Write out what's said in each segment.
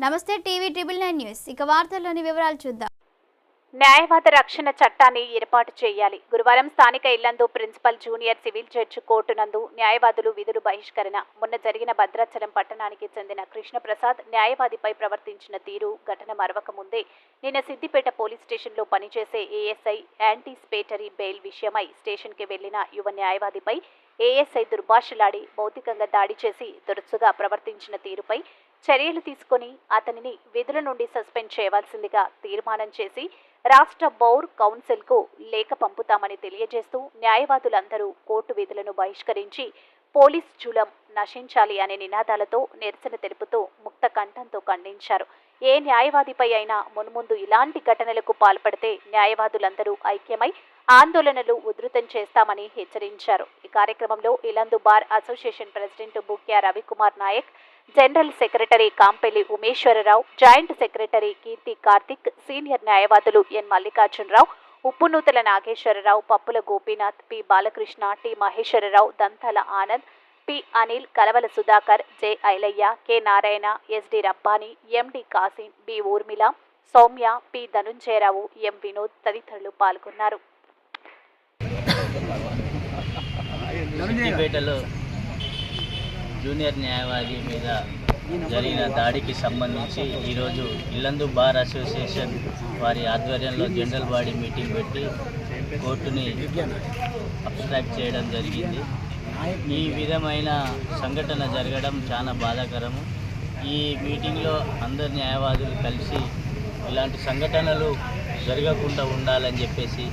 నమస్తే TV triple nine news. ఇక వార్తల్లోని వివరాలు చూద్దాం. న్యాయవాద రక్షణ చట్టాన్ని ఏర్పాటు చేయాలి. గురువారం స్థానిక Yellandu principal junior civil judge court నందు న్యాయవాదులు విధులు బహిష్కరణ. మొన్న జరిగిన భద్రాచలం పట్టణానికి చెందిన కృష్ణప్రసాద్ న్యాయవాదిపై ప్రవర్తించిన తీరు ఘటన మరవక ముందే నిన్న సిద్దిపేట పోలీస్ స్టేషన్లో పనిచేసే ఏఎస్ఐ యాంటీస్పేటరీ బెయిల్ విషయమై స్టేషన్కి వెళ్ళిన యువ న్యాయవాదిపై ఏఎస్ఐ దుర్భాషలాడి భౌతికంగా దాడి చేసి దురుసుగా ప్రవర్తించిన తీరుపై చర్యలు తీసుకొని అతనిని విధుల నుండి సస్పెండ్ చేయవలసిందిగా తీర్మానం చేసి రాష్ట్ర బౌర్ కౌన్సిల్కు లేఖ పంపుతామని తెలియజేస్తూ న్యాయవాదులందరూ కోర్టు విధులను బహిష్కరించి పోలీస్ జులం నశించాలి అనే నినాదాలతో నిరసన తెలుపుతూ ముక్త కంఠంతో ఖండించారు. ఏ న్యాయవాదిపై అయినా మున్ముందు ఇలాంటి ఘటనలకు పాల్పడితే న్యాయవాదులందరూ ఐక్యమై ఆందోళనలు ఉధృతం చేస్తామని హెచ్చరించారు. ఈ కార్యక్రమంలో Yellandu bar association president Bukya Ravikumar Nayak general secretary Kampelli Umeshwararao joint secretary Keerthi Karthik senior న్యాయవాదులు N Mallikarjunarao Uppunuthala Nageswararao Pappula Gopinath P Balakrishna T Maheswararao Dantala Anand P. Anil Kalavala Sudhakar J. Ailaiah K. Narayana SD Rabbani MD Kasim B. Urmila Soumya P. Dhanunjayarao M. Vinod తదితరులు పాల్గొన్నారు. Junior న్యాయవాది మీద జరిగిన దాడికి సంబంధించి ఈరోజు Yellandu bar association వారి ఆధ్వర్యంలో జనరల్ బాడీ మీటింగ్ పెట్టి కోర్టుని అబ్స్ట్రాక్ట్ చేయడం జరిగింది. ఈ విధమైన సంఘటన జరగడం చాలా బాధాకరము. ఈ మీటింగ్లో అందరు న్యాయవాదులు కలిసి ఇలాంటి సంఘటనలు జరగకుండా ఉండాలని చెప్పేసి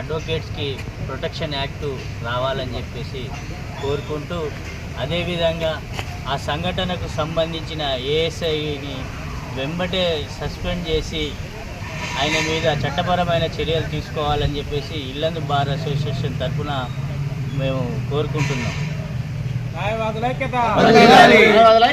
అడ్వకేట్స్కి ప్రొటెక్షన్ యాక్టు రావాలని చెప్పేసి కోరుకుంటూ అదేవిధంగా ఆ సంఘటనకు సంబంధించిన ఏఎస్ఐని వెంబటే సస్పెండ్ చేసి ఆయన మీద చట్టపరమైన చర్యలు తీసుకోవాలని చెప్పేసి ఇల్లందు బార్ అసోసియేషన్ తరఫున మేము కోరుకుంటున్నాం. న్యాయవాదుల ఐక్యత న్యాయవాదుల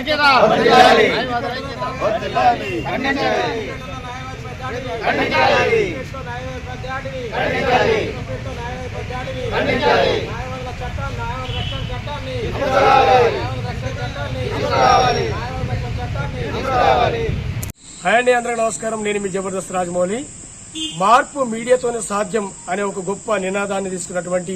హాయ్ అండి అందరికీ నమస్కారం. నేను మీ జబర్దస్త్ రాజమౌళి. మార్పు మీడియాతోనే సాధ్యం అనే ఒక గొప్ప నినాదాన్ని తీసుకున్నటువంటి